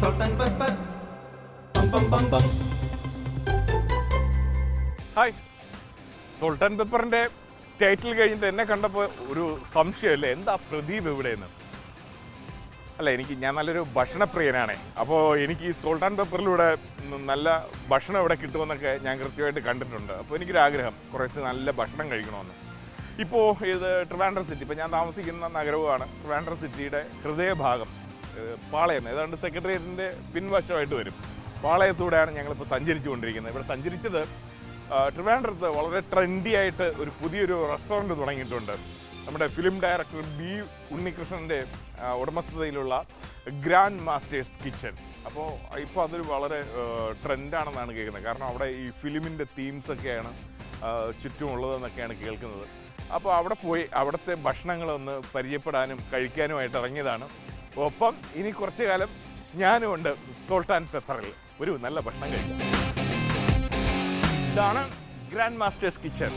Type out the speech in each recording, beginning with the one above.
salt and pepper. Bum bum bum bum. Hi Sultan പെപ്പറിന്റെ title കഴിഞ്ഞിട്ട് എന്നെ കണ്ടപ്പോൾ ഒരു സംശയമല്ലേ? എന്താ പ്രദീപ് എവിടെയെന്ന് അല്ല എനിക്ക് ഞാൻ നല്ലൊരു ഭക്ഷണപ്രിയനാണ്. അപ്പോൾ എനിക്ക് ഈ സുൽത്താൻ പെപ്പറിലൂടെ നല്ല ഭക്ഷണം ഇവിടെ കിട്ടുമെന്നൊക്കെ ഞാൻ കൃത്യമായിട്ട് കണ്ടിട്ടുണ്ട്. അപ്പോൾ എനിക്കൊരു ആഗ്രഹം കുറച്ച് നല്ല ഭക്ഷണം കഴിക്കണമെന്ന്. ഇപ്പോൾ ഇത് ട്രിവാൻഡ്രം സിറ്റി ഇപ്പോൾ ഞാൻ താമസിക്കുന്ന നഗരവുമാണ്. ട്രിവാൻഡ്രം സിറ്റിയുടെ ഹൃദയഭാഗം പാളയം ഏതാണ്ട് സെക്രട്ടേറിയറ്റിന്റെ പിൻവശമായിട്ട് വരും. പാളയത്തൂടെയാണ് ഞങ്ങളിപ്പോൾ സഞ്ചരിച്ചു കൊണ്ടിരിക്കുന്നത് ഇവിടെ സഞ്ചരിച്ചത് ട്രിവാൻഡ്രത്ത് വളരെ ട്രെൻഡി ആയിട്ട് ഒരു പുതിയൊരു റെസ്റ്റോറന്റ് തുടങ്ങിയിട്ടുണ്ട്. നമ്മുടെ ഫിലിം ഡയറക്ടർ ബി ഉണ്ണികൃഷ്ണന്റെ ഉടമസ്ഥതയിലുള്ള ഗ്രാൻഡ് മാസ്റ്റേഴ്സ് കിച്ചൺ അപ്പോൾ ഇപ്പോൾ അതൊരു വളരെ ട്രെൻഡാണെന്നാണ് കേൾക്കുന്നത്. കാരണം അവിടെ ഈ ഫിലിമിന്റെ തീംസൊക്കെയാണ് ചുറ്റുമുള്ളതെന്നൊക്കെയാണ് കേൾക്കുന്നത്. അപ്പോൾ അവിടെ പോയി അവിടുത്തെ ഭക്ഷണങ്ങളൊന്ന് പരിചയപ്പെടാനും കഴിക്കാനുമായിട്ട് ഇറങ്ങിയതാണ്. ഒപ്പം ഇനി കുറച്ചു കാലം ഞാനും ഉണ്ട് സോൾട്ട് ആൻഡ് പെപ്പറിൽ ഒരു നല്ല ഭക്ഷണം കഴിക്കാം. ഇതാണ് grand masters kitchen.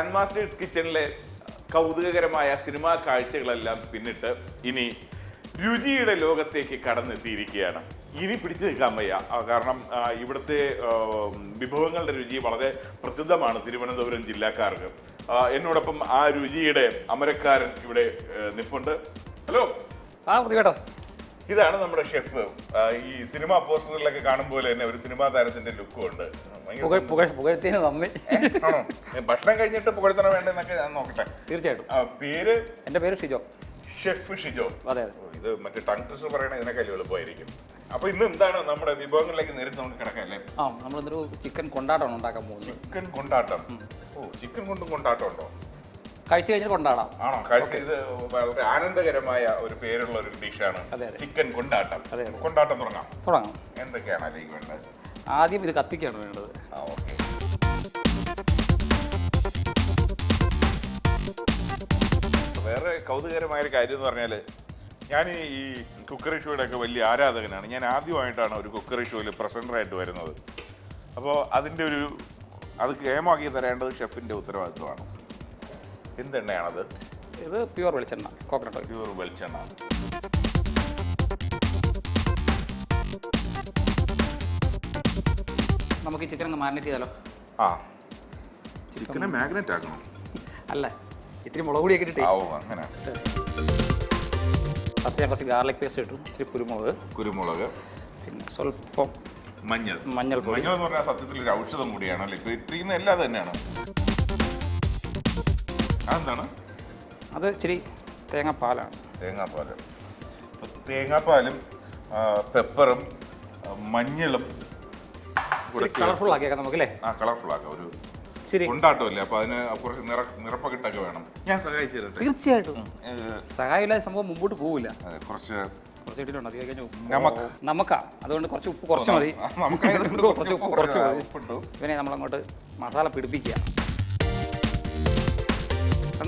Grand masters കിച്ചണിലെ കൗതുകകരമായ സിനിമാ കാഴ്ചകളെല്ലാം പിന്നിട്ട് ഇനി രുചിയുടെ ലോകത്തേക്ക് കടന്നെത്തിയിരിക്കുകയാണ്. ഇനി പിടിച്ചു നിൽക്കാൻ വയ്യ. കാരണം ഇവിടുത്തെ വിഭവങ്ങളുടെ രുചി വളരെ പ്രസിദ്ധമാണ് തിരുവനന്തപുരം ജില്ലക്കാർക്ക്. എന്നോടൊപ്പം ആ രുചിയുടെ അമരക്കാരൻ ഇവിടെ നിപ്പുണ്ട്. ഹലോ? ആ പ്രതികേട്ടോ ഇതാണ് നമ്മുടെ ഷെഫ്. ഈ സിനിമ പോസ്റ്ററിലൊക്കെ കാണുമ്പോൾ തന്നെ ഒരു സിനിമാ താരത്തിന്റെ ലുക്കും ഉണ്ട്. ഭക്ഷണം കഴിഞ്ഞിട്ട് പുകഴ്ത്തണം വേണ്ടെന്നൊക്കെ ഞാൻ നോക്കട്ടെ. തീർച്ചയായിട്ടും. പേര്? എന്റെ പേര് ഷിജോ. ഷെഫ് ഷിജോ. അതെ ഇത് മറ്റേ ടങ് ട്വിസ്റ്റർ പറയണ ഇതിനേക്കാളും എളുപ്പമായിരിക്കും. അപ്പൊ ഇന്ന് എന്താണ് നമ്മുടെ വിഭവങ്ങളിലേക്ക് നേരിട്ട് നമുക്ക് കിടക്കാം അല്ലേ? ആ നമ്മളിന്നൊരു ചിക്കൻ കൊണ്ടാട്ടമാണ് ഉണ്ടാക്കാൻ പോകുന്നത്. ചിക്കൻ കൊണ്ടാട്ടം. ഓ ചിക്കൻ കൊണ്ടും കൊണ്ടാട്ടം ഉണ്ടോ? കഴിച്ചു കഴിഞ്ഞാൽ കൊണ്ടാടാം. ആണോ? കഴിച്ച ഇത് വളരെ ആനന്ദകരമായ ഒരു പേരുള്ള ഒരു ഡിഷാണ് അതെ, അതെ. ചിക്കൻ കൊണ്ടാട്ടം. അതെ, അതെ. കൊണ്ടാട്ടം തുടങ്ങാം. തുടങ്ങാം. എന്തൊക്കെയാണ് അതിലേക്ക് വേണ്ടത്? ആദ്യം ഇത് കത്തിക്കാണ് വേണ്ടത്. ആ ഓക്കെ. വേറെ കൗതുകരമായ ഒരു കാര്യം എന്ന് പറഞ്ഞാൽ ഞാൻ ഈ കുക്കറി ഷോയുടെ ഒക്കെ വലിയ ആരാധകനാണ്. ഞാൻ ആദ്യമായിട്ടാണ് ഒരു കുക്കറി ഷോയിൽ പ്രസന്ററായിട്ട് വരുന്നത്. അപ്പോൾ അതിന്റെ ഒരു അത് കേമാക്കി തരേണ്ടത് ഷെഫിന്റെ ഉത്തരവാദിത്വമാണ്. എന്തെണ്ണയാണത്? ഇത് പ്യുവർ വെളിച്ചെണ്ണ കോക്കനട്ട് ഓയിൽ. പ്യൂർ വെളിച്ചെണ്ണ. നമുക്ക് ഈ ചിക്കൻ ഒന്ന് മാരിനേറ്റ് ചെയ്താലോ? ആ. ചിക്കനെ മാഗ്നറ്റ് ആക്കണം? അല്ല ഇത്തിരി മുളക് പൊടിയൊക്കെ ഇട്ടിട്ട്. ആവോ അങ്ങനെ. ഫസ്റ്റ് ഞാൻ കുറച്ച് ഗാർലിക് പേസ്റ്റ് ഇട്ടു ഇച്ചിരി കുരുമുളക്. കുരുമുളക്. പിന്നെ സ്വല്പം മഞ്ഞൾ. മഞ്ഞൾ മഞ്ഞൾ എന്ന് പറഞ്ഞാൽ സത്യത്തിൽ ഒരു ഔഷധം കൂടിയാണ് അല്ലേ? ഇപ്പോൾ ഇട്ടിരിക്കുന്ന എല്ലാം തന്നെയാണ്. അതെന്താണ്? അത് ഇച്ചിരി തേങ്ങാപ്പാലാണ്. തേങ്ങാപ്പാൽ തേങ്ങാപ്പാലും പെപ്പറും മഞ്ഞളും കളർഫുൾ ആക്കിയേക്കാം നമുക്ക് അല്ലേ ആ കളർഫുൾ ആക്കാം. ഒരു ശരി കൊണ്ടാട്ടമല്ലേ? അപ്പൊ അതിന് കുറച്ച് നിറ നിറപ്പകിട്ടൊക്കെ വേണം. ഞാൻ സഹായിച്ചു തരട്ടെ? തീർച്ചയായിട്ടും. സഹായമില്ലാതെ സംഭവം മുമ്പോട്ട് പോവില്ല. കുറച്ച് കുറച്ച് ഇട്ടിട്ടുണ്ട്. അത് കഴിഞ്ഞു നമുക്ക്. നമുക്കാ. അതുകൊണ്ട് കുറച്ച് ഉപ്പ് കുറച്ച് മതി. കുറച്ച് ഉപ്പ് കുറച്ച് മതി. ഇവനെ നമ്മളങ്ങോട്ട് മസാല പിടിപ്പിക്കുക.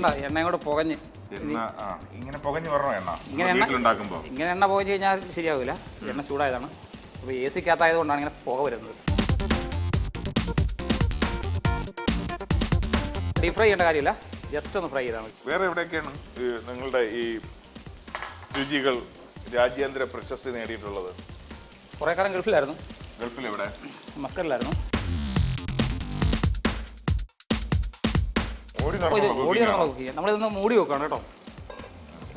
കണ്ട എണ്ണയും കൂടെ പുകഞ്ഞ്. എണ്ണ ആ ഇങ്ങനെ പുകഞ്ഞു വരണോ എണ്ണ? ഇങ്ങനെ എണ്ണ ഇങ്ങനെ എണ്ണ പുകഞ്ഞ് കഴിഞ്ഞാൽ ശരിയാവില്ല എണ്ണ ചൂടായതാണ്. അപ്പോൾ എ സിക്കകത്തായതുകൊണ്ടാണ് ഇങ്ങനെ പുക വരുന്നത്. ഡീപ് ഫ്രൈ ചെയ്യേണ്ട കാര്യമില്ല. ജസ്റ്റ് ഒന്ന് ഫ്രൈ ചെയ്താൽ മതി. വേറെ എവിടെയൊക്കെയാണ് ഈ നിങ്ങളുടെ ഈ രുചികൾ രാജ്യാന്തര പ്രശസ്തി നേടിയിട്ടുള്ളത്? കുറേ കാലം ഗൾഫിലായിരുന്നു. ഗൾഫിൽ എവിടെ മസ്കറിലായിരുന്നു അപ്പോൾ ഇത് നടന്നുള്ള ഓടി നമ്മളിതൊന്ന് മൂടി വെക്കണം കേട്ടോ.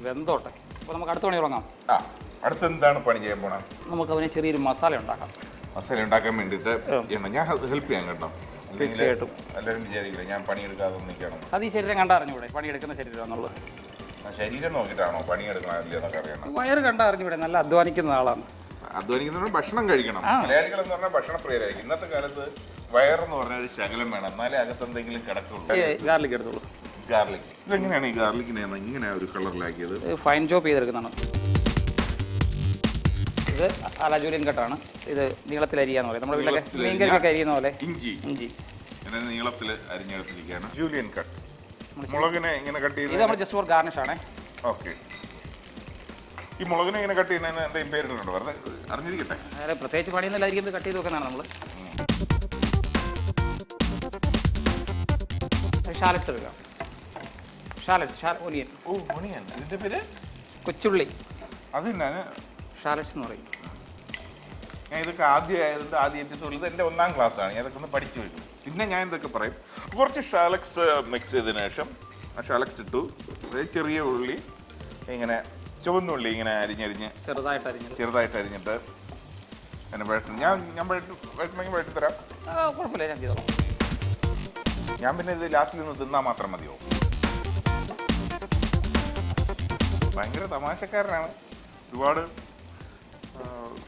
വെന്തോട്ടെ. അപ്പോൾ നമുക്ക് അടുത്ത പണി തുടങ്ങാം. ആ അടുത്ത എന്താണ് പണി ചെയ്യാൻ പോണേ? നമുക്ക് അവനെ ചെറിയൊരു മസാല ഉണ്ടാക്കാം. മസാല ഉണ്ടാക്കാൻ വേണ്ടിയിട്ട് ഞാൻ ഹെൽപ്പ് ചെയ്യാൻ കേട്ടോ. തീർച്ചയായിട്ടും. എല്ലാവരും വിചാരിക്കില്ല ഞാൻ പണിയെടുക്കാതെ നിൽക്കണം അത് ഈ ശരീരം കണ്ടറിഞ്ഞൂടെ? പണിയെടുക്കുന്ന ശരീരമാണെന്നുള്ളത്. ആ ശരീരം നോക്കിയിട്ടാണോ അറിയണം. വയറ് കണ്ടറിഞ്ഞൂടെ? നല്ല അധ്വാനിക്കുന്ന ആളാണ്. അധ്വാനിക്കുന്നവർ ഭക്ഷണം കഴിക്കണം. മലയാളികൾ എന്ന് പറഞ്ഞാൽ ഭക്ഷണ പ്രിയരായിരിക്കും ഇന്നത്തെ കാലത്ത് വയറെന്ന് പറഞ്ഞ ഒരു ശകലം വേണം. എന്നാലേ അകത്ത് എന്തെങ്കിലും കിടക്കുള്ളൂ. ഗാർലിക് എടുത്തോളൂ. ഗാർലിക് ഇതെങ്ങനെയാണ് ഈ ഗാർലിക്കിനെ ഇങ്ങനെ ഒരു കളറിലാക്കിയത്? ഫൈൻ ചോപ്പ് ചെയ്തെടുക്കുന്നതാണ്. ഇത് അലജൂലിയൻ കട്ടാണ്. ഇത് നീളത്തിൽ അരിയാന്ന് പറയും നമ്മുടെ വീട്ടിലൊക്കെ നീളത്തിൽ മീൻ കറിയൊക്കെ അരിയുന്ന പോലെ. ഇഞ്ചി. ഇഞ്ചി. ഇങ്ങനെ നീളത്തിൽ അരിഞ്ഞെടുത്തിരിക്കുകയാണ്. ജൂലിയൻ കട്ട് മുളകിനെ ഇങ്ങനെ കട്ട് ഇത് ചെയ്ത് നമ്മൾ ജസ്റ്റ് ഫോർ ഗാർണിഷ് ആണേ. ഓക്കെ ഈ മുളകിനെ ഇങ്ങനെ കട്ട് ചെയ്യുന്നതിന് എന്തെങ്കിലും പേരിട്ടുണ്ടോ വെറുതെ അറിഞ്ഞിരിക്കട്ടെ. പ്രത്യേകിച്ച് പണിയൊന്നുമില്ലായിരിക്കും ഇത് കട്ട് ചെയ്ത് വെക്കുന്നതാണ് നമ്മൾ ഷാലറ്റ്സ് എടുക്കാം ഷാലറ്റ്സ് ഷാ ഒനിയൻ. ഓ ഓണിയൻ ഇതിന്റെ പേര്? കൊച്ചുള്ളി. അത് ഞാൻ ഷാലറ്റ്സ് എന്ന് പറയും. ഞാൻ ഇതൊക്കെ ആദ്യം ആയതുകൊണ്ട് ആദ്യ എപ്പിസോഡിൽ ഇത് എന്റെ ഒന്നാം ക്ലാസ് ആണ്. ഞാൻ ഇതൊക്കെ ഒന്ന് പഠിച്ചു വെക്കും പിന്നെ ഞാൻ ഇതൊക്കെ പറയും. കുറച്ച് ഷാലക്സ് മിക്സ് ചെയ്തതിന് ശേഷം ആ ഷാലക്സ് ഇട്ടു. ചെറിയ ഉള്ളി ഇങ്ങനെ ചുവന്നുള്ളി ഇങ്ങനെ അരിഞ്ഞരിഞ്ഞ് ചെറുതായിട്ട് അരിഞ്ഞത്. ചെറുതായിട്ട് അരിഞ്ഞിട്ട് പിന്നെ വഴറ്റും. ഞാൻ ഞാൻ വഴറ്റ്. വഴറ്റണമെങ്കിൽ വഴറ്റി തരാം ആ, കുഴപ്പമില്ല ഞാൻ ചെയ്തോളാം. ഞാൻ പിന്നെ ഇത് ലാസ്റ്റിൽ നിന്ന് തിന്നാൽ മാത്രം മതിയോ? ഭയങ്കര തമാശക്കാരനാണ്. ഒരുപാട്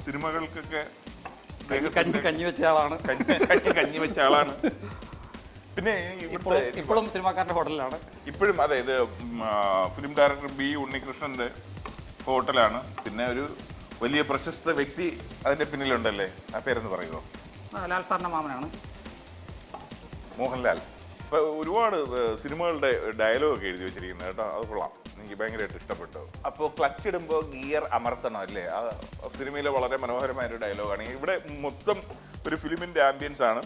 സിനിമകൾക്കൊക്കെ കഞ്ഞി വെച്ച ആളാണ്. കഞ്ഞി കഞ്ഞി വെച്ച ആളാണ്. പിന്നെ ഇപ്പോഴും സിനിമാക്കാരുടെ ഹോട്ടലിലാണ്. ഇപ്പോഴും അതെ ഇത് ഫിലിം ഡയറക്ടർ ബി ഉണ്ണികൃഷ്ണന്റെ ഹോട്ടലാണ്. പിന്നെ ഒരു വലിയ പ്രശസ്ത വ്യക്തി അതിന്റെ പിന്നിലുണ്ടല്ലേ? ആ പേരെന്ന് പറയുമോ? ആ, ലാൽ സാറിന്റെ മാമനാണ്. മോഹൻലാൽ. ഒരുപാട് സിനിമകളുടെ ഡയലോഗ് ഒക്കെ എഴുതി വെച്ചിരിക്കുന്നത് കേട്ടോ. അത് കൊള്ളാം. എനിക്ക് ഭയങ്കരമായിട്ട് ഇഷ്ടപ്പെട്ടു. അപ്പോൾ ക്ലച്ച് ഇടുമ്പോൾ ഗിയർ അമർത്തണം അല്ലേ? ആ സിനിമയിലെ വളരെ മനോഹരമായ ഒരു ഡയലോഗാണ്. ഇവിടെ മൊത്തം ഒരു ഫിലിമിന്റെ ആംബിയൻസ് ആണ്.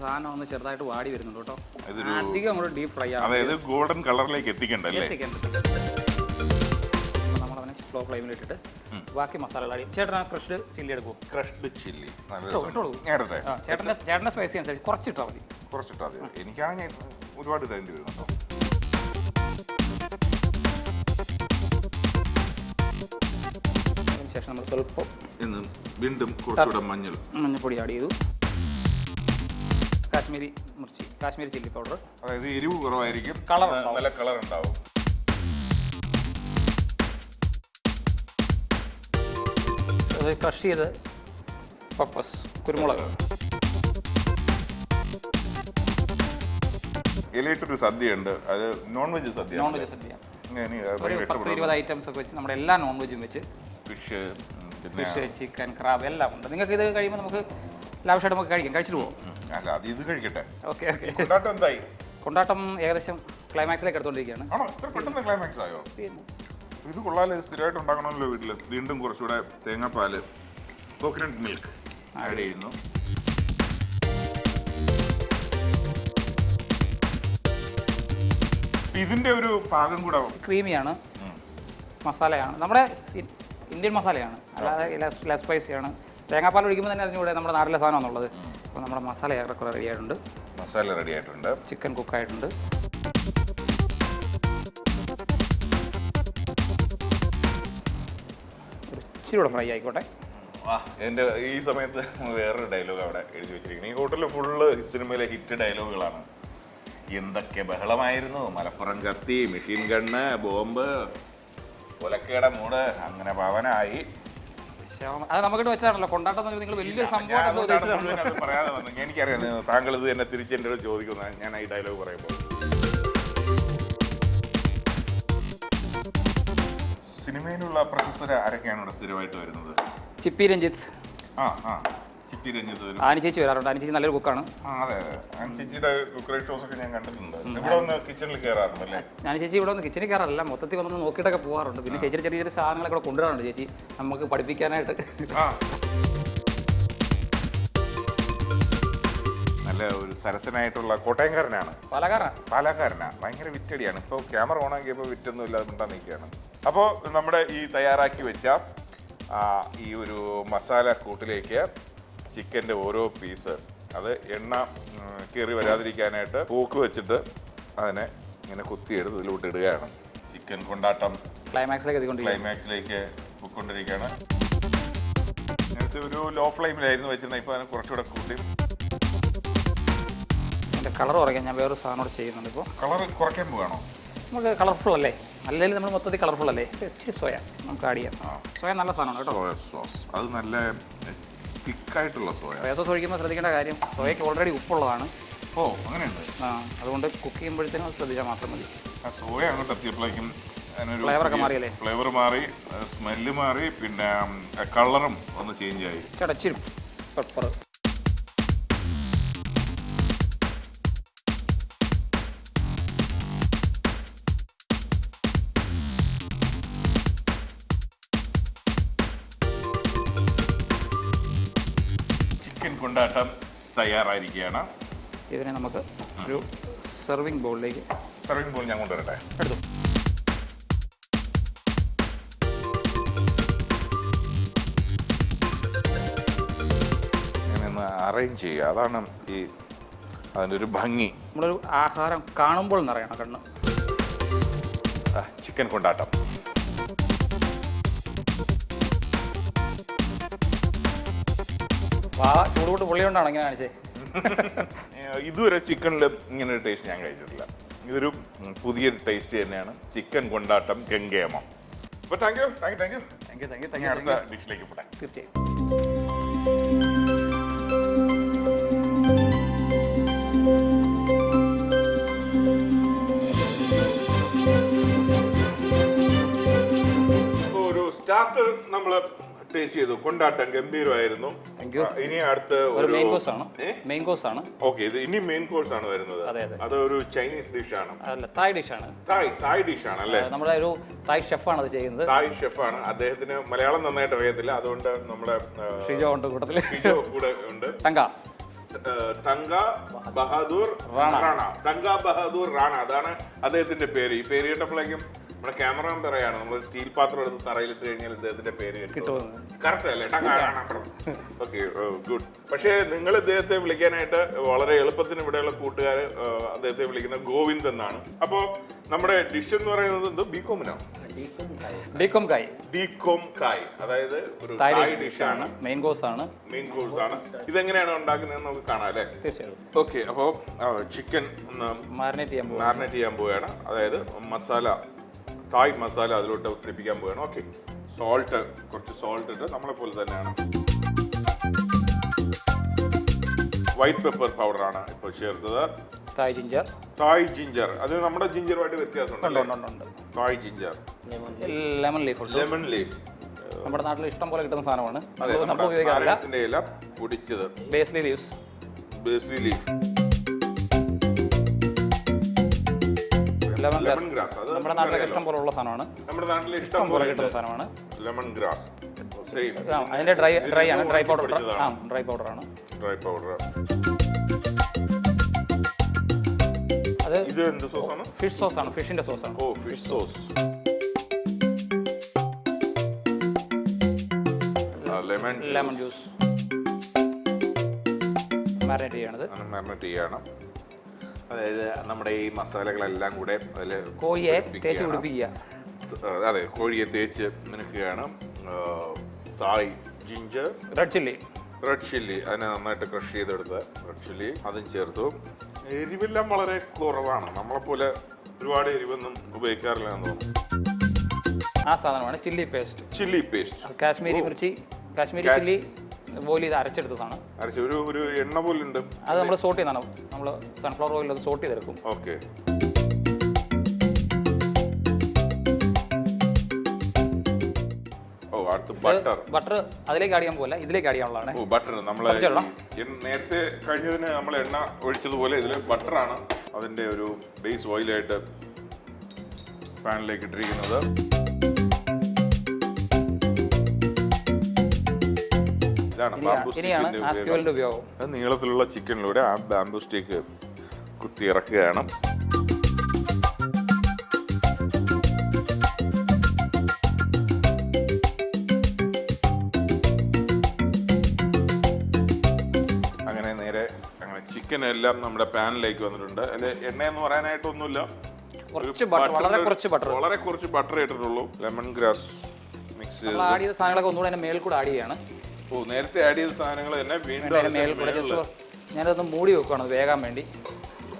സാധനം ഒന്ന് ചെറുതായിട്ട് വാടി വരുന്നുണ്ട് കേട്ടോ. ഇതൊരു- അധികം നമ്മൾ ഡീപ്പ് ഫ്രൈ ആണ് അതായത് ഗോൾഡൻ കളറിലേക്ക് എത്തിക്കണ്ടല്ലേ? എത്തിക്കേണ്ടത് നമ്മളവനെ സ്ലോ ഫ്ലെയിമിൽ ഇട്ടിട്ട് ബാക്കി മസാല അടി ചേട്ടൻ ക്രഷ്ഡ് ചില്ലി എടുക്കും. ക്രഷ്ഡ് ചില്ലി ആ ചേട്ടന്റെ ചേട്ടന്റെ സ്പൈസി അനുസരിച്ച് കുറച്ചിട്ടാൽ മതി. കുറച്ചിട്ടാ മതി. എനിക്കാണെങ്കിൽ ഒരുപാട് തരേണ്ടി വരുന്നുണ്ടോ. ശേഷം നമ്മൾ സ്വല്പം വീണ്ടും കുറച്ചുകൂടെ മഞ്ഞൾ. മഞ്ഞൾപ്പൊടി ആഡ് ചെയ്തു. കാശ്മീരി മിർച്ചി കാശ്മീരി ചില്ലി പൗഡർ അതായത് എരിവ് കുറവായിരിക്കും. കളർ നല്ല കളർ ഉണ്ടാവും. അത് ക്രഷ് ചെയ്ത് പപ്പസ് കുരുമുളക് ഇലയിട്ടൊരു സദ്യയുണ്ട്. അത് നോൺ വെജ് സദ്യ നോൺ വെജ് സദ്യ ഒരു പത്ത് ഇരുപത് ഐറ്റംസ് ഒക്കെ വെച്ച് നമ്മുടെ എല്ലാ നോൺ വെജും വെച്ച് ഫിഷ് ഫിഷ് ചിക്കൻ ക്രാബ് എല്ലാം ഉണ്ട്. നിങ്ങൾക്ക് ഇത് കഴിയുമ്പോൾ നമുക്ക് ലാവശ്യമായിട്ട് നമുക്ക് കഴിക്കാം. കഴിച്ചിട്ട് പോകും അല്ല അത് ഇത് കഴിക്കട്ടെ. Okay okay. കൊണ്ടാട്ടം എന്തായി? കൊണ്ടാട്ടം ഏകദേശം ക്ലൈമാക്സിലേക്ക് എടുത്തോണ്ടിരിക്കുകയാണ് പെട്ടെന്ന് ക്ലൈമാക്സ് ആയോ? ഇത് കൊള്ളാലോ ഇത് സ്ഥിരമായിട്ട് ഉണ്ടാക്കണമല്ലോ വീട്ടിൽ വീണ്ടും കുറച്ചുകൂടെ തേങ്ങാപ്പാൽ കോക്കനട്ട് മിൽക്ക് ആഡ് ചെയ്യുന്നു. ഇതിന്റെ ഒരു പാകം കൂടെ ക്രീമിയാണ്. മസാലയാണ്. നമ്മുടെ ഇന്ത്യൻ മസാലയാണ്. അല്ലാതെ ലെസ് ലെസ് സ്പൈസിയാണ്. തേങ്ങാപ്പാൽ ഒഴിക്കുമ്പോൾ തന്നെ അറിഞ്ഞുകൂടെ നമ്മുടെ നാട്ടിലെ സാധനമാണുള്ളത്. അപ്പോൾ നമ്മുടെ മസാല ഏറെക്കുറെ റെഡി ആയിട്ടുണ്ട്. മസാല റെഡി ആയിട്ടുണ്ട്. ചിക്കൻ കുക്കായിട്ടുണ്ട് ഇച്ചിരി കൂടെ ഫ്രൈ ആയിക്കോട്ടെ. എന്റെ ഈ സമയത്ത് വേറൊരു ഡയലോഗ് അവിടെ എഴുതി വെച്ചിരിക്കുന്നത് ഈ ഹോട്ടലിൽ ഫുള്ള് സിനിമയിലെ ഹിറ്റ് ഡയലോഗുകളാണ് എന്തൊക്കെ ബഹളമായിരുന്നു. മലപ്പുറം കത്തി മെഷീൻ ഗണ്ണ് ബോംബ് കൊലക്കേട മൂട് അങ്ങനെ പവനായി. ശവം- അത് നമുക്കിട്ട് വെച്ചാണല്ലോ. കൊണ്ടാട്ടം നിങ്ങൾ വലിയ സംഭവം പറയാതെ എനിക്കറിയാം താങ്കൾ ഇത് എന്നെ തിരിച്ച് എന്റെ അടുത്ത് ഞാൻ ഈ ഡയലോഗ് പറയുമ്പോൾ സിനിമയിലുള്ള പ്രശസ്തർ ആരൊക്കെയാണ് ഇവിടെ സ്ഥിരമായിട്ട് വരുന്നത്? ചിപ്പി രഞ്ജിത്ത്. ആ ആ. ചിപ്പി രഞ്ജിത്ത് വരും ആനി ചേച്ചി വരാറുണ്ട്. ആനി ചേച്ചി നല്ലൊരു കുക്കാണ് ആ അതെ അതെ. ആനി ചേച്ചിയുടെ കുക്കറി ഷോസ് ഒക്കെ ഞാൻ കണ്ടിട്ടുണ്ട്. ഇവിടെ ഒന്ന് കിച്ചണിൽ കയറാറുണ്ട് അല്ലേ? ഞാൻ ചേച്ചി ഇവിടെ ഒന്ന് കിച്ചണിൽ കയറാറില്ല മൊത്തത്തിൽ വന്ന് നോക്കിയിട്ടൊക്കെ പോകാറുണ്ട് പിന്നെ ചേച്ചിയുടെ ചെറിയ ചെറിയ സാധനങ്ങളൊക്കെ കൊണ്ടുവരാറുണ്ട് ചേച്ചി. നമുക്ക് പഠിപ്പിക്കാനായിട്ട്. ആ. ഒരു സരസനായിട്ടുള്ള കോട്ടയംകാരനാണ്. പലകാരാണ് പാലക്കാരനാ. ഭയങ്കര വിറ്റടിയാണ്. ഇപ്പോൾ ക്യാമറ ഓൺ ആക്കിയപ്പോൾ വിറ്റൊന്നും ഇല്ലാതെ മിണ്ടാൻ നിൽക്കുകയാണ്. അപ്പോൾ നമ്മുടെ ഈ തയ്യാറാക്കി വെച്ച ഈ ഒരു മസാല കൂട്ടിലേക്ക് ചിക്കന്റെ ഓരോ പീസ് അത് എണ്ണ കയറി വരാതിരിക്കാനായിട്ട് പൂക്ക് വെച്ചിട്ട് അതിനെ ഇങ്ങനെ കുത്തിയെടുത്ത് ഇതിലോട്ട് ഇടുകയാണ്. ചിക്കൻ കൊണ്ടാട്ടം ക്ലൈമാക്സിലേക്ക് ക്ലൈമാക്സിലേക്ക് പൊയ്ക്കൊണ്ടിരിക്കുകയാണ്. നേരത്തെ ഒരു ലോ ഫ്ലെയിമിലായിരുന്നു വെച്ചിരുന്നത്. ഇപ്പോൾ അതിനെ കുറച്ചുകൂടെ കൂട്ടി കളർ കുറയ്ക്കാൻ ഞാൻ വേറൊരു സാധനം കൂടെ ചെയ്യുന്നുണ്ട് ഇപ്പോൾ കളർ കുറയ്ക്കാൻ പോവാണോ? നമുക്ക് കളർഫുൾ അല്ലേ? അല്ലെങ്കിൽ നമ്മൾ മൊത്തത്തിൽ കളർഫുൾ അല്ലേ? ഇച്ചിരി സോയ നമുക്ക് ആഡ് ചെയ്യാം. സോയ നല്ല സാധനമാണ് കേട്ടോ. സോസ് അത് നല്ല തിക്കായിട്ടുള്ള സോയ സോയ സോസ് ഒഴിക്കുമ്പോൾ ശ്രദ്ധിക്കേണ്ട കാര്യം സോയയ്ക്ക് ഓൾറെഡി ഉപ്പുള്ളതാണ്. ഓ അങ്ങനെയുണ്ട്. ആ അതുകൊണ്ട് കുക്ക് ചെയ്യുമ്പോഴത്തേനും അത് ശ്രദ്ധിച്ചാൽ മാത്രം മതി. ആ സോയ അങ്ങോട്ട് എത്തിയപ്പോഴേക്കും മാറിയല്ലേ? ഫ്ലേവർ മാറി സ്മെല്ല് മാറി പിന്നെ കളറും ഒന്ന് ചേഞ്ച് ആയി. ചേട്ടാ പെപ്പർ കൊണ്ടാട്ടം തയ്യാറായിരിക്കുകയാണ്. ഇതിനെ നമുക്ക് ഒരു സെർവിങ് ബോളിലേക്ക് സർവിംഗ് ബോൾ ഞാൻ കൊണ്ടുവരട്ടെ? എടുത്തു. ഇങ്ങനെ അറേഞ്ച് ചെയ്യുക. അതാണ് ഈ അതിന്റെ ഒരു ഭംഗി. നമ്മളൊരു ആഹാരം കാണുമ്പോൾ നിറയണം കണ്ണ്. ചിക്കൻ കൊണ്ടാട്ടം. വാ ചൂടുകൂട്ട് പുള്ളി കൊണ്ടാണ് ഇങ്ങനെ കാണിച്ചേ. ഇതുവരെ ചിക്കനിൽ ഇങ്ങനെ ഒരു ടേസ്റ്റ് ഞാൻ കഴിച്ചിട്ടില്ല. ഇതൊരു പുതിയ ടേസ്റ്റ് തന്നെയാണ്. ചിക്കൻ കൊണ്ടാട്ടം ഗംഗേമം. അപ്പോൾ thank you thank you thank you thank you thank you thank you അടുത്ത ഡിഷിലേക്ക് പോട്ടെ. തീർച്ചയായും. സ്റ്റാർട്ടർ നമ്മൾ ടേസ്റ്റ് ചെയ്തു. കൊണ്ടാട്ടം ഗംഭീരമായിരുന്നു. Thank you. ഇനി അടുത്ത ഒരു മെയിൻ കോഴ്സ് ആണ്. മെയിൻ കോഴ്സ് ആണ്. ഓക്കെ ഇത് ഇനി മെയിൻ കോഴ്സ് ആണ് വരുന്നത്. അതെ, അതെ. അത് ഒരു ചൈനീസ് ഡിഷ് അല്ല തായ് ഡിഷാണ് തായ് തായ് ഡിഷ് ആണ് അല്ലേ? നമ്മുടെ ഒരു തായ് ഷെഫ് ആണ് അത് ചെയ്യുന്നത്. തായ് ഷെഫ് ആണ്. അദ്ദേഹത്തിന് മലയാളം നന്നായിട്ട് അറിയത്തില്ല. അതുകൊണ്ട് നമ്മുടെ ആ, ഷിജോ ഉണ്ട് കൂട്ടത്തിൽ. ഷിജോ കൂടെ ഉണ്ട്. തങ്ക. തങ്ക ബഹാദൂർ. റാണ. തങ്ക ബഹാദൂർ റാണ. അതാണ് അദ്ദേഹത്തിന്റെ പേര്. ഈ പേര് കേട്ടപ്പോഴേക്കും നമ്മുടെ ക്യാമറമാൻ പറയാണ് നമ്മൾ സ്റ്റീൽ പാത്രം എടുത്ത് തറയിലിട്ട് കഴിഞ്ഞാൽ ഇദ്ദേഹത്തിന്റെ പേര് കിട്ടും കറക്റ്റ് അല്ലേ? ഓക്കെ ഗുഡ് പക്ഷേ നിങ്ങൾ ഇദ്ദേഹത്തെ വിളിക്കാനായിട്ട് വളരെ എളുപ്പത്തിന് ഇവിടെയുള്ള കൂട്ടുകാർ അദ്ദേഹത്തെ വിളിക്കുന്ന ഗോവിന്ദ് എന്നാണ്. അപ്പോൾ നമ്മുടെ ഡിഷ് എന്ന് പറയുന്നത് എന്തോ? ബികോമിനോ ഡീകോം കായ്. ബികോം കായ്. അതായത് ഒരു തായ് ഡിഷാണ് മെയിൻ കോഴ്സ് ആണ്. മെയിൻ കോഴ്സ് ആണ്. ഇതെങ്ങനെയാണ് ഉണ്ടാക്കുന്നതെന്ന് നമുക്ക് കാണാം അല്ലേ? തീർച്ചയായും ഓക്കെ അപ്പോൾ ചിക്കൻ ഒന്ന് മാരിനേറ്റ് ചെയ്യാൻ മാരിനേറ്റ് ചെയ്യാൻ പോവുകയാണ്. അതായത് മസാല തായ് മസാല അതിലോട്ട് പിടിപ്പിക്കാൻ പോവുകയാണ് ഓക്കെ സോൾട്ട് കുറച്ച് സോൾട്ട് ഇട്ട് നമ്മളെ പോലെ തന്നെയാണ്. വൈറ്റ് പെപ്പർ പൗഡറാണ് ഇപ്പോൾ ചേർത്തത്. തായ് ജിഞ്ചർ തായ് ജിഞ്ചർ അത് നമ്മുടെ ജിഞ്ചറുമായിട്ട് വ്യത്യാസമുണ്ട് Thai ginger lemon leaf lemon leaf നമ്മുടെ നാട്ടിൽ ഇഷ്ടം പോലെ കിട്ടുന്ന സാധനമാണ്. അതെ നമ്മുടെ ഇല പൊടിച്ചത്. Basil leaves basil leaf lemon grass. അത് നമ്മുടെ നാട്ടിലൊക്കെ ഇഷ്ടം പോലെ ഉള്ള സാധനമാണ്. നമ്മുടെ നാട്ടിൽ ഇഷ്ടം പോലെ പോലെ കിട്ടുന്ന സാധനമാണ്. ലെമൺ ഗ്രാസ് സെയിം ആ, അതിന്റെ ഡ്രൈ ഡ്രൈ ആണ്. Dry powder. ആ ഡ്രൈ പൗഡർ ആണ്. Dry powder. അത് ഇത് എന്ത് സോസാണ് ഫിഷ് സോസ് ആണ്. ഫിഷിന്റെ സോസ് ആണ്. ഓ fish sauce lemon lemon juice. Marinate ചെയ്യണത്. മാരിനേറ്റ് ചെയ്യണം. അതായത് നമ്മുടെ ഈ മസാലകളെല്ലാം കൂടെ അതിൽ കോഴിയെ തേച്ച് പിടിപ്പിക്കുക. അതെ കോഴിയെ തേച്ച് മിനുക്കുകയാണ്. Thai ginger red chilli red chilli അതിനെ നന്നായിട്ട് ക്രഷ് ചെയ്തെടുത്ത് റെഡ് ചില്ലി അതും ചേർത്തു. എരിവെല്ലാം വളരെ കുറവാണ്. നമ്മളെപ്പോലെ ഒരുപാട് എരിവൊന്നും ഉപയോഗിക്കാറില്ല എന്ന് തോന്നുന്നു. ആ സാധനമാണ് chilli paste chilli paste Kashmiri Mirchi Kashmiri chilli boil ചെയ്ത് അരച്ചെടുത്തതാണ്. അരച്ച് ഒരു ഒരു എണ്ണ പോലുണ്ട്. അത് നമ്മൾ സോട്ട് ചെയ്യുന്നതാണ്. നമ്മൾ സൺഫ്ലവർ ഓയിൽ അത് സോട്ട് ചെയ്തെടുക്കും. ഓക്കെ. ബട്ടർ അതിലേക്ക് ആഡ് ചെയ്യാൻ പോലെ ഇതിലേക്ക് ആഡ് ചെയ്യാനുള്ളതാണ്. ബട്ടർ നമ്മൾ നേരത്തെ കഴിഞ്ഞതിന് നമ്മൾ എണ്ണ ഒഴിച്ചതുപോലെ ഇതിൽ ബട്ടറാണ് അതിന്റെ ഒരു ബേസ് ഓയിലായിട്ട് പാനിലേക്ക് ഇട്ടിരിക്കുന്നത്. ഇതാണ് ബാംബു ഇനിയാണ് ഉപയോഗം. അത് നീളത്തിലുള്ള ചിക്കനിലൂടെ ആ ബാംബു സ്റ്റിക്ക് കുത്തി ഇറക്കുകയാണ്. അങ്ങനെ നേരെ അങ്ങനെ ചിക്കൻ എല്ലാം നമ്മുടെ പാനിലേക്ക് വന്നിട്ടുണ്ട്. അതിൽ എണ്ണയെന്ന് എന്ന് പറയാനായിട്ടൊന്നുമില്ല. കുറച്ച് butter- വളരെ കുറച്ച് ബട്ടർ വളരെ കുറച്ച് ബട്ടർ ഇട്ടിട്ടുള്ളൂ. ലെമൺ ഗ്രാസ് മിക്സ് ആഡ് ചെയ്ത സാധനങ്ങളൊക്കെ ഒന്നുകൂടെ അതിന്റെ മേൽ കൂടെ ആഡ് ചെയ്യാണ്. ഓ നേരത്തെ ആഡ് ചെയ്ത സാധനങ്ങൾ തന്നെ വീണ്ടും അതിന്റെ മേളിൽ കൂടെ just മേളിൽ. ഞാനതൊന്ന് മൂടി വെക്കുകയാണ് വേഗം വേണ്ടി.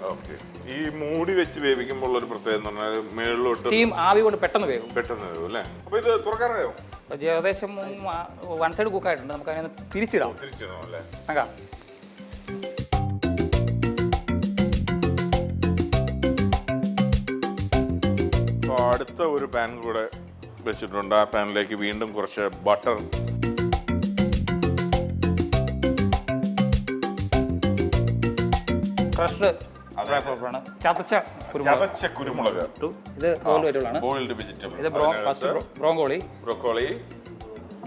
Okay. ഈ മൂടി വെച്ച് വേവിക്കുമ്പോൾ ഒരു പ്രത്യേകത എന്ന് പറഞ്ഞാൽ മേളിലോട്ട് സ്റ്റീം ആവി കൊണ്ട് പെട്ടെന്ന് വേകും പെട്ടെന്ന് വരും അല്ലേ? അപ്പൊ ഇത് തുറക്കാറിയോ അത് ഏകദേശം വൺ സൈഡ് കുക്കായിട്ടുണ്ട് നമുക്ക് അതിനെ ഒന്ന് തിരിച്ചിടാം. തിരിച്ചിടണം അല്ലേ? നോക്കാം അടുത്ത ഒരു പാൻ കൂടെ വെച്ചിട്ടുണ്ട്. ആ പാനിലേക്ക് വീണ്ടും കുറച്ച് ബട്ടർ ക്രഷ്ഡ് അതെ. ആണ് ചതച്ച കുരുമുളക്. ചതച്ച കുരുമുളക്. ഇട്ടു. ഇത് വെജിറ്റബിൾ ആണ് ബോയിൽഡ് വെജിറ്റബിൾ ഇത് bro first broccoli broccoli.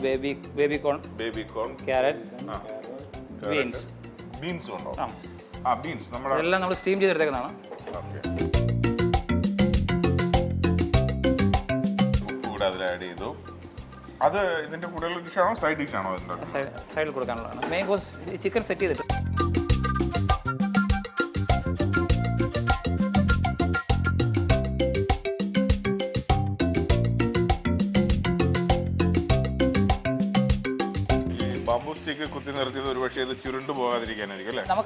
Baby baby corn baby corn carrot. Beans. ബീൻസും ഉണ്ടോ? ആ. ആ ബീൻസ് നമ്മുടെ ഇതെല്ലാം നമ്മൾ സ്റ്റീം ചെയ്തെടുത്തേക്കുന്നതാണ്. ഓക്കെ. ഉപ്പ് കൂടെ അതിൽ ആഡ് ചെയ്തു. അത് ഇതിന്റെ കൂടെ ഡിഷാണോ സൈഡ് ഡിഷ് ആണോ സൈഡിൽ കൊടുക്കാനുള്ളതാണ്. മെയിൻ കോഴ്സ് ചിക്കൻ സെറ്റ് ചെയ്തിട്ട്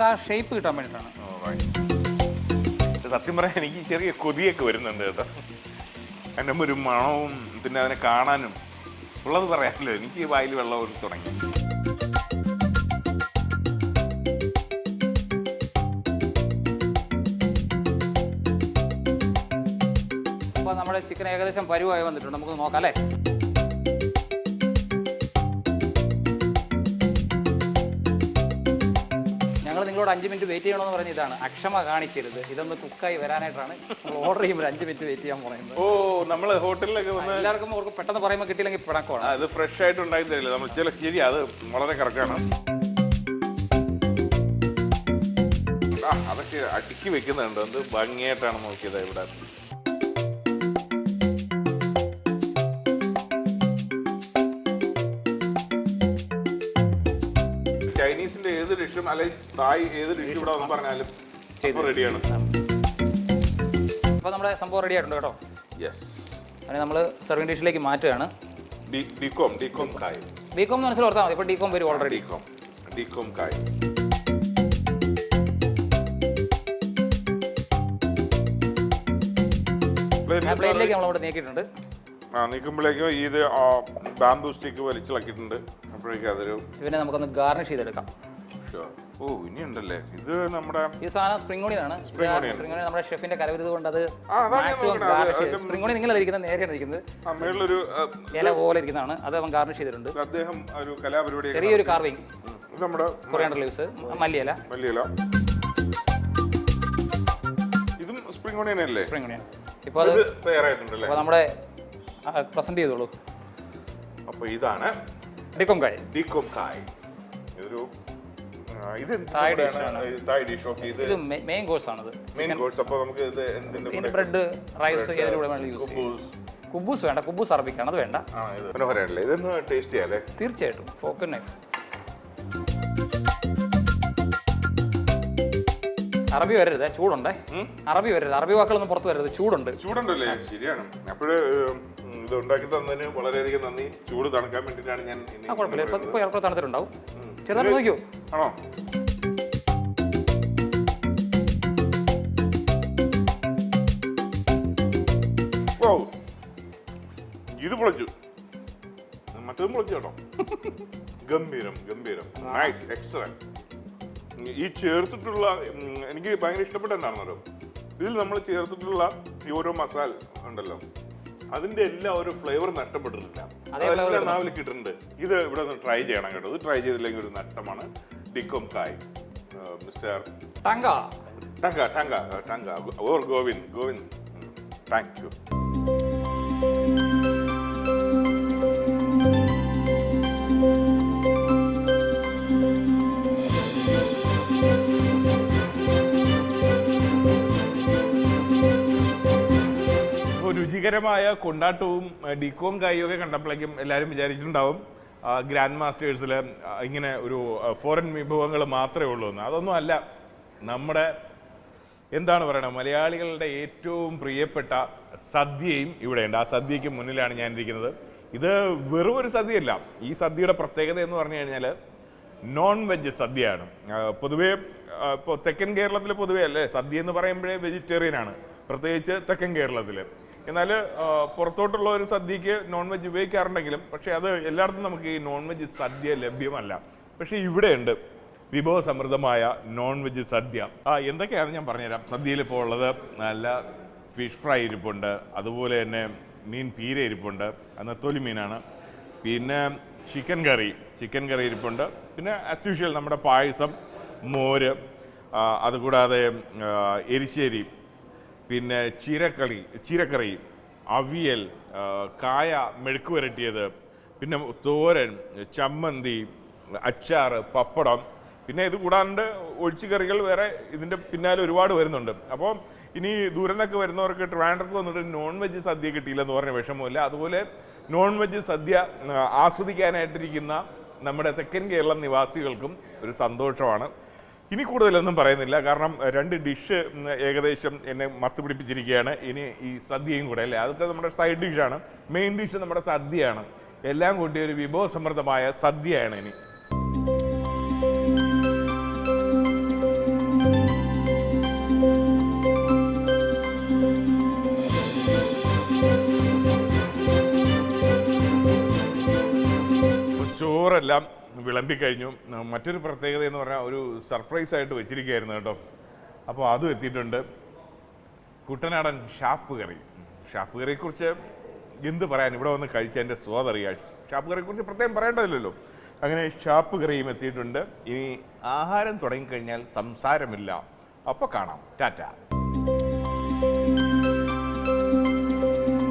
നമുക്ക് ആ ഷേപ്പ് കിട്ടാൻ വേണ്ടിയിട്ടാണ്. സത്യം പറയാൻ എനിക്ക് ചെറിയ കൊതിയൊക്കെ വരുന്നുണ്ട് കേട്ടോ. അതിന്റെ ഒരു മണവും പിന്നെ അതിനെ കാണാനും ഉള്ളത് പറയാമല്ലോ എനിക്ക് വായിൽ വെള്ളം ഒരു തുടങ്ങി. അപ്പോൾ നമ്മുടെ ചിക്കൻ ഏകദേശം പരുവായി വന്നിട്ടുണ്ട്. നമുക്ക് നോക്കാം അല്ലേ? അഞ്ച് മിനിറ്റ് വെയിറ്റ് ചെയ്യണമെന്ന് പറഞ്ഞ ഇതാണ്. അക്ഷമ കാണിക്കരുത്. ഇതൊന്ന് കുക്കായി വരാനായിട്ടാണ് ഓർഡർ ചെയ്യുമ്പോൾ അഞ്ച് മിനിറ്റ് വെയിറ്റ് ചെയ്യാൻ പറയുന്നത്. ഓ നമ്മൾ ഹോട്ടലിലൊക്കെ വന്ന് എല്ലാവർക്കും അവർക്ക് പെട്ടെന്ന് പറയുമ്പോൾ കിട്ടിയില്ലെങ്കിൽ പിണക്കമാണ് അത് ഫ്രഷ് ആയിട്ട് ഉണ്ടാക്കി തരില്ല? നമ്മൾ ചില ശരി അത് വളരെ കറക്റ്റാണ് അതൊക്കെ അടുക്കി വെക്കുന്നുണ്ട്. എന്ത് ഭംഗിയായിട്ടാണ് നോക്കിയത് ഇവിടെ. ഏത് ഡിഷും അല്ലെങ്കിൽ തായ് ഏത് ഡിഷ് ഇവിടെ വന്ന് പറഞ്ഞാലും റെഡിയാണ് അപ്പോൾ നമ്മുടെ സംഭവം റെഡി ആയിട്ടുണ്ട് കേട്ടോ. യെസ് നമ്മൾ സെർവിങ് ഡിഷിലേക്ക് മാറ്റുകയാണ്. ഡികോം ഡികോം കായ്. ബികോം എന്ന് മനസ്സിൽ ഓർത്താൽ മതി. ഇപ്പോൾ ഡികോം വരും ഓൾറെഡി ഡികോം ഡികോം കായ്. നീക്കിയിട്ടുണ്ട്. ആ നിൽക്കുമ്പോഴേക്കും ഇത് ബാംബു സ്റ്റിക്ക് വലിച്ചിളക്കിയിട്ടുണ്ട്. അപ്പോഴേക്കും അതൊരു ഇവനെ നമുക്കൊന്ന് ഗാർണിഷ് ചെയ്തെടുക്കാം. ഓ ഇനിയുണ്ടല്ലേ. ഇത് നമ്മുടെ ഈ സാധനം സ്പ്രിംഗ് ഓണിയാണ് സ്പ്രിംഗ് ഓണിയാണ് നമ്മുടെ ഷെഫിന്റെ കലവരുത് കൊണ്ട് അത് സ്പ്രിംഗ് ഓണി നിങ്ങളല്ല ഇരിക്കുന്നത്? നേരെയാണ് ഇരിക്കുന്നത്. മേളിലൊരു ഇല പോലെ ഇരിക്കുന്നതാണ്. അത് അവൻ ഗാർണിഷ് ചെയ്തിട്ടുണ്ട്. അദ്ദേഹം ഒരു കലാപരിപാടി ചെറിയൊരു കാർവിങ് നമ്മുടെ കൊറിയാണ്ടർ ലീവ്സ് മല്ലിയില. മല്ലിയില. ഇതും സ്പ്രിംഗ് ഓണിയൻ അല്ലേ? സ്പ്രിംഗ് ഓണിയൻ ഇപ്പോൾ അത് തയ്യാറായിട്ടുണ്ടല്ലേ? അപ്പോൾ നമ്മുടെ പ്രസന്റ് ചെയ്തോളൂ. അപ്പോൾ ഇതാണ് ഡിക്കോം കായ് ഡിക്കോം കായ് ഇതൊരു ഇത് എന്ത് Thai കൂടെയാണ്? dish ആണ്. തായ് ഡിഷ് ഓക്കെ ഇത് ഇത് മെയിൻ കോഴ്സ് ആണത്. മെയിൻ കോഴ്സ് അപ്പോൾ നമുക്ക് ഇത് എന്തിന്റെ ഇതിന് കൂടെ ബ്രെഡ് റൈസ് ഏതിന്റെ കൂടെ വേണമെങ്കിലും യൂസ് ചെയ്യും. കുബൂസ്. കുബൂസ് വേണ്ട കുബൂസ് അറബിക്കാണ് അത് വേണ്ട. ഇത് മനോഹരമല്ലേ ഇതൊന്ന് ടേസ്റ്റ് ചെയ്യാല്ലേ തീർച്ചയായിട്ടും ഫോക്കൻ നൈഫ് അറബി വരരുത് ചൂടുണ്ടേ. അറബി വരരുത് അറബി വാക്കുകളൊന്നും പുറത്ത് വരരുത് ചൂടുണ്ട്. ചൂടുണ്ടല്ലേ? ശരിയാണ്. അപ്പോഴ് ഇത് ഉണ്ടാക്കി തന്നതിന് വളരെയധികം നന്ദി. ചൂട് തണുക്കാൻ വേണ്ടിയിട്ടാണ് ഞാൻ ആ കുഴപ്പമില്ല. ഇപ്പൊ ഇപ്പോൾ ചിലപ്പോൾ തണുത്തിട്ടുണ്ടാവും. ചെറുതായിട്ട് നോക്കിയോ? ആണോ? ഇത് പൊളിച്ചു. മറ്റേതും പൊളിച്ചു കേട്ടോ. ഗംഭീരം ഗംഭീരം. നൈസ് എക്സലന്റ് ഈ ചേർത്തിട്ടുള്ള എനിക്ക് ഭയങ്കര ഇഷ്ടപ്പെട്ട എന്താണെന്നല്ലോ ഇതിൽ നമ്മൾ ചേർത്തിട്ടുള്ള ഈ ഓരോ മസാല ഉണ്ടല്ലോ. അതിന്റെ എല്ലാം ഒരു ഫ്ലേവർ നഷ്ടപ്പെട്ടിട്ടില്ല. അതെല്ലാം നാവിൽ കിട്ടുന്നുണ്ട് ഇത് ഇവിടെ നിന്ന് ട്രൈ ചെയ്യണം കേട്ടോ. ഇത് ട്രൈ ചെയ്തില്ലെങ്കിൽ ഒരു നഷ്ടമാണ്. ഡിക്കോം കായ് മിസ്റ്റർ ടങ്ക ടങ്ക ടങ്ക ടങ്ക or Govind Govind. Thank you രുചികരമായ കൊണ്ടാട്ടവും ഡിക്കോം കായും ഒക്കെ കണ്ടപ്പോഴേക്കും എല്ലാവരും വിചാരിച്ചിട്ടുണ്ടാവും ഗ്രാൻഡ് മാസ്റ്റേഴ്സിൽ ഇങ്ങനെ ഒരു ഫോറിൻ വിഭവങ്ങൾ മാത്രമേ ഉള്ളൂ എന്ന്. അതൊന്നും അല്ല. നമ്മുടെ എന്താണ് പറയണത് മലയാളികളുടെ ഏറ്റവും പ്രിയപ്പെട്ട സദ്യയും ഇവിടെയുണ്ട്. ആ സദ്യയ്ക്ക് മുന്നിലാണ് ഞാനിരിക്കുന്നത്. ഇത് വെറും ഒരു സദ്യയല്ല. ഈ സദ്യയുടെ പ്രത്യേകത എന്ന് പറഞ്ഞു കഴിഞ്ഞാൽ നോൺ വെജ് സദ്യയാണ് പൊതുവേ ഇപ്പോൾ തെക്കൻ കേരളത്തിൽ പൊതുവേ അല്ലേ സദ്യ എന്ന് പറയുമ്പോഴേ വെജിറ്റേറിയൻ ആണ്. പ്രത്യേകിച്ച് തെക്കൻ കേരളത്തിൽ എന്നാൽ പുറത്തോട്ടുള്ള ഒരു സദ്യക്ക് നോൺ വെജ് ഉപയോഗിക്കാറുണ്ടെങ്കിലും പക്ഷേ അത് എല്ലായിടത്തും നമുക്ക് ഈ നോൺ വെജ് സദ്യ ലഭ്യമല്ല. പക്ഷേ ഇവിടെയുണ്ട് വിഭവസമൃദ്ധമായ നോൺ വെജ് സദ്യ. ആ എന്തൊക്കെയാണെന്ന് ഞാൻ പറഞ്ഞുതരാം. സദ്യയിൽ ഇപ്പോൾ ഉള്ളത് നല്ല ഫിഷ് ഫ്രൈ ഇരിപ്പുണ്ട് അതുപോലെ തന്നെ മീൻ പീര ഇരിപ്പുണ്ട് അത് തൊലി മീനാണ്. പിന്നെ ചിക്കൻ കറി ചിക്കൻ കറി ഇരിപ്പുണ്ട്. പിന്നെ ആസ് യൂഷ്വൽ നമ്മുടെ പായസം മോര് അതുകൂടാതെ എരിശ്ശേരി പിന്നെ ചീരക്കളി ചീരക്കറി അവിയൽ കായ മെഴുക്ക് വരട്ടിയത് പിന്നെ തോരൻ ചമ്മന്തി അച്ചാർ പപ്പടം പിന്നെ ഇത് കൂടാണ്ട് ഒഴിച്ചു കറികൾ വേറെ ഇതിന്റെ പിന്നാലെ ഒരുപാട് വരുന്നുണ്ട്. അപ്പോൾ ഇനി ദൂരം നിന്നൊക്കെ വരുന്നവർക്ക് ട്രിവാൻഡ്രത്ത് വന്നിട്ട് നോൺ വെജ് സദ്യ കിട്ടിയില്ലെന്ന് പറഞ്ഞ വിഷമമില്ല. അതുപോലെ നോൺ വെജ് സദ്യ ആസ്വദിക്കാനായിട്ടിരിക്കുന്ന നമ്മുടെ തെക്കൻ കേരള നിവാസികൾക്കും ഒരു സന്തോഷമാണ്. ഇനി കൂടുതലൊന്നും പറയുന്നില്ല. കാരണം രണ്ട് ഡിഷ് ഏകദേശം എന്നെ മത്തുപിടിപ്പിച്ചിരിക്കുകയാണ്. ഇനി ഈ സദ്യയും കൂടെ അല്ലേ? അതൊക്കെ നമ്മുടെ സൈഡ് ഡിഷാണ് മെയിൻ ഡിഷ് നമ്മുടെ സദ്യയാണ്. എല്ലാം കൂടി ഒരു വിഭവസമൃദ്ധമായ സദ്യയാണ് ഇനി. വിളമ്പിക്കഴിഞ്ഞു. മറ്റൊരു പ്രത്യേകത എന്ന് പറഞ്ഞാൽ ഒരു സർപ്രൈസ് ആയിട്ട് വെച്ചിരിക്കുകയായിരുന്നു കേട്ടോ. അപ്പോൾ അതും എത്തിയിട്ടുണ്ട്. കുട്ടനാടൻ ഷാപ്പ് കറി. ഷാപ്പ് കറിയെക്കുറിച്ച് എന്ത് പറയാൻ? ഇവിടെ വന്ന് കഴിച്ചതിന്റെ സ്വാദറിയാ ഷാപ്പ് കറിയെക്കുറിച്ച് പ്രത്യേകം പറയേണ്ടതില്ലല്ലോ. അങ്ങനെ ഷാപ്പ് കറിയും എത്തിയിട്ടുണ്ട്. ഇനി ആഹാരം തുടങ്ങിക്കഴിഞ്ഞാൽ സംസാരമില്ല. അപ്പോൾ കാണാം. ടാറ്റ.